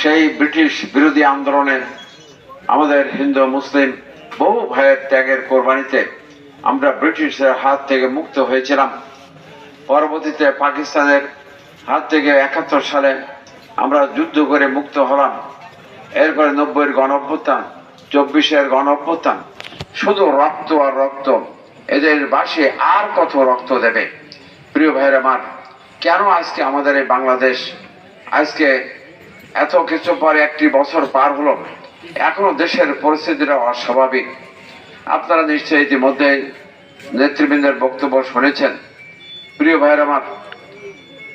সেই ব্রিটিশ বিরোধী আন্দোলনে আমাদের হিন্দু মুসলিম বহু ভাইয়ের ত্যাগের কোরবানিতে আমরা ব্রিটিশের হাত থেকে মুক্ত হয়েছিলাম। পরবর্তীতে পাকিস্তানের হাত থেকে একাত্তর সালে আমরা যুদ্ধ করে মুক্ত হলাম। এরপরে নব্বইয়ের গণ অভ্যুত্থান চব্বিশের গণ অভ্যুত্থান শুধু রক্ত আর রক্ত, এদের বাসে আর কত রক্ত দেবে? প্রিয় ভাইয়ের আমার, কেন আজকে আমাদের এই বাংলাদেশ, আজকে এত কিছু পরে একটি বছর পার হলো। এখনও দেশের পরিস্থিতিটা অস্বাভাবিক। আপনারা নিশ্চয়ই ইতিমধ্যে নেতৃবৃন্দের বক্তব্য শুনেছেন। প্রিয় ভাইয়ের আমার,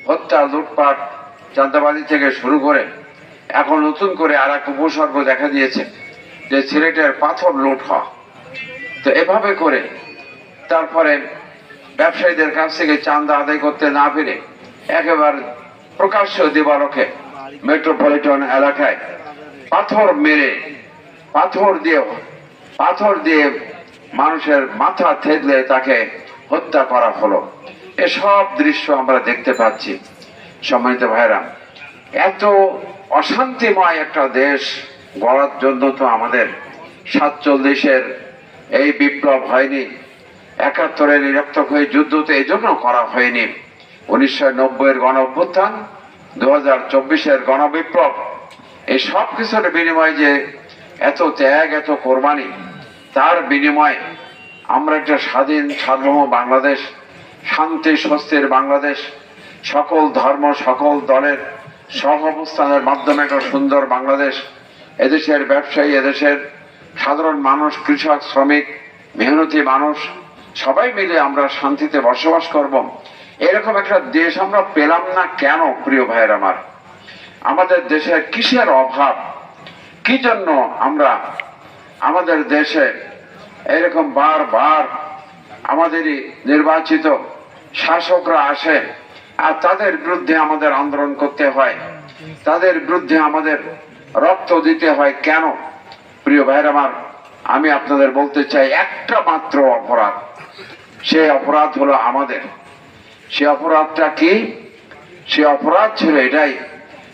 হত্যা, লুটপাট, চাঁদাবাজি থেকে শুরু করে এখন নতুন করে আর এক উপসর্গ দেখা দিয়েছে যে সিলেটের পাথর লুট হওয়া। তো এভাবে করে তারপরে ব্যবসায়ীদের কাছ থেকে চাঁদা আদায় করতে না পেরে একেবারে প্রকাশ্য দিবালকে মেট্রোপলিটন এলাকায় পাথর মেরে, পাথর দিয়ে পাথর দিয়ে মানুষের মাথা থেতলে তাকে হত্যা করা হলো। এসব দৃশ্য আমরা দেখতে পাচ্ছি। সম্মানিত ভাইরা এত অশান্তিময় একটা দেশ গড়ার জন্য তো আমাদের সাতচল্লিশের এই বিপ্লব হয়নি। একাত্তরের নিরক্তক হয়ে যুদ্ধ তো এই জন্য করা হয়নি। উনিশশো নব্বইয়ের গণ অভ্যুত্থান দু হাজার চব্বিশের গণবিপ্লব, এই সব কিছুর বিনিময়ে যে এত ত্যাগ, এত কোরবানি, তার বিনিময়ে আমরা একটা স্বাধীন, সার্বভৌম বাংলাদেশ, শান্তি, স্বস্তির বাংলাদেশ, সকল ধর্ম, সকল দলের সহ অবস্থানের মাধ্যমে একটা সুন্দর বাংলাদেশ, এদেশের ব্যবসায়ী, এদেশের সাধারণ মানুষ, কৃষক, শ্রমিক, মেহনতি মানুষ, সবাই মিলে আমরা শান্তিতে বসবাস করব। এরকম একটা দেশ আমরা পেলাম না কেন, প্রিয় ভাইয়ের আমার? আমাদের দেশে কিসের অভাব? কি জন্য আমরা আমাদের দেশে এরকম বারবার আমাদেরই নির্বাচিত শাসকরা আসে আর তাদের বিরুদ্ধে আমাদের আন্দোলন করতে হয়? তাদের বিরুদ্ধে আমাদের রক্ত দিতে হয় কেন? প্রিয় ভাইয়ের আমার, আমি আপনাদের বলতে চাই একটা মাত্র অপরাধ। সেই অপরাধ হলো আমাদের সে অপরাধটা কি? সে অপরাধ ছিল এটাই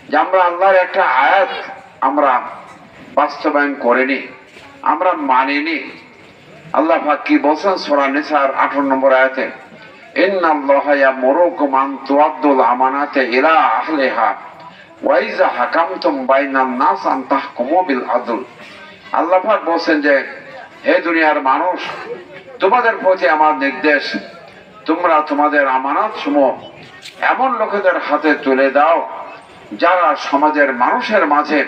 যে আমরা আল্লাহর একটা আয়াত আমরা বাস্তবায়ন করিনি, আমরা মানিনি। আল্লাহ পাক কি বলছেন সোরা নিসার আঠারো নম্বর আয়াতে? আমানাতে ইলা আহলিহা ওয়া ইযা হাকামতুম বাইনান নাস আন তাহকুমু বিল আদল। আল্লাহ বলছেন যে, হে দুনিয়ার মানুষ, তোমাদের প্রতি আমার নির্দেশ তোমরা তোমাদের আমানত সমূহ এমন লোকেদের হাতে তুলে দাও, যারা সমাজের মানুষের মাঝে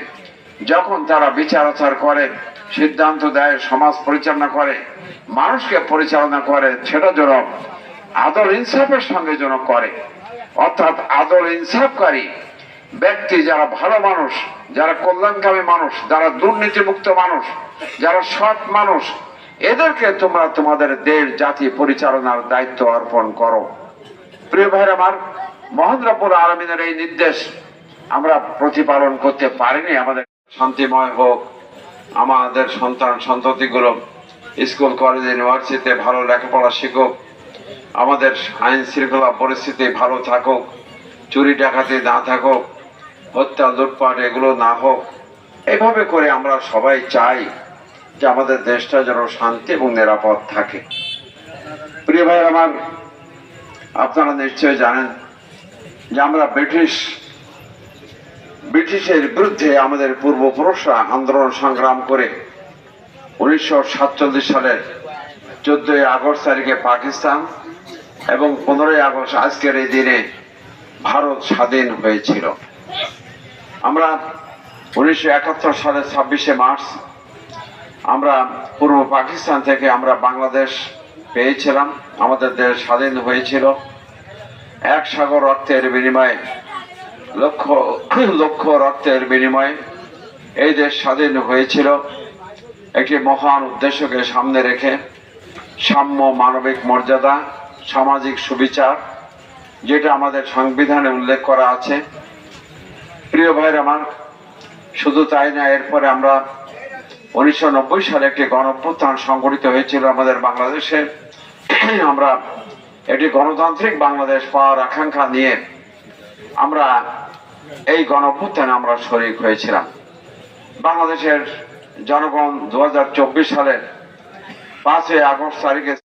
যখন তারা বিচার আচার করে, সিদ্ধান্ত দেয়, সমাজ পরিচালনা করে, মানুষকে পরিচালনা করে, সেটা যেন আদল ইনসাফের সঙ্গে যেন করে। অর্থাৎ আদল ইনসাফকারী ব্যক্তি যারা ভালো মানুষ, যারা কল্যাণকামী মানুষ, যারা দুর্নীতিমুক্ত মানুষ, যারা সৎ মানুষ এদেরকে তোমরা তোমাদের দেশ, জাতি পরিচালনার দায়িত্ব অর্পণ করো। প্রিয় ভাইয়ের আমার মহেন্দ্রপুর আলমিনের এই নির্দেশ আমরা প্রতিপালন করতে পারিনি। আমাদের শান্তিময় হোক, আমাদের সন্তান সন্ততিগুলো স্কুল, কলেজ, ইউনিভার্সিটিতে ভালো লেখাপড়া শিখুক, আমাদের আইন শৃঙ্খলা পরিস্থিতি ভালো থাকুক, চুরি ডাকাতি না থাকুক, হত্যা, লুটপাট এগুলো না হোক, এভাবে করে আমরা সবাই চাই যে আমাদের দেশটা যেন শান্তি এবং নিরাপদ থাকে। প্রিয় ভাই আমার, আপনারা নিশ্চয়ই জানেন যে আমরা ব্রিটিশ, ব্রিটিশের বিরুদ্ধে আমাদের পূর্বপুরুষরা আন্দোলন সংগ্রাম করে উনিশশো সাতচল্লিশ সালের চোদ্দই আগস্ট তারিখে পাকিস্তান এবং পনেরোই আগস্ট আজকের এই দিনে ভারত স্বাধীন হয়েছিল। আমরা উনিশশো একাত্তর সালের ছাব্বিশে মার্চ আমরা পূর্ব পাকিস্তান থেকে আমরা বাংলাদেশ পেয়েছিলাম। আমাদের দেশ স্বাধীন হয়েছিল। এক সাগর রক্তের বিনিময়ে, লক্ষ লক্ষ রক্তের বিনিময়ে এই দেশ স্বাধীন হয়েছিল। একটি মহান উদ্দেশ্যকে সামনে রেখে সাম্য মানবিক মর্যাদা, সামাজিক সুবিচার, যেটা আমাদের সংবিধানে উল্লেখ করা আছে। প্রিয় ভাইয়ের আমার, শুধু তাই না, এরপরে আমরা উনিশশো নব্বই সালে একটি গণঅভ্যুত্থান সংগঠিত হয়েছিল আমাদের বাংলাদেশে। আমরা এটি গণতান্ত্রিক বাংলাদেশ পাওয়ার আকাঙ্ক্ষা নিয়ে আমরা এই গণপ্রত্যানে আমরা শরিক হয়েছিলাম। বাংলাদেশের জনগণ দু হাজার চব্বিশ সালের পাঁচই আগস্ট তারিখে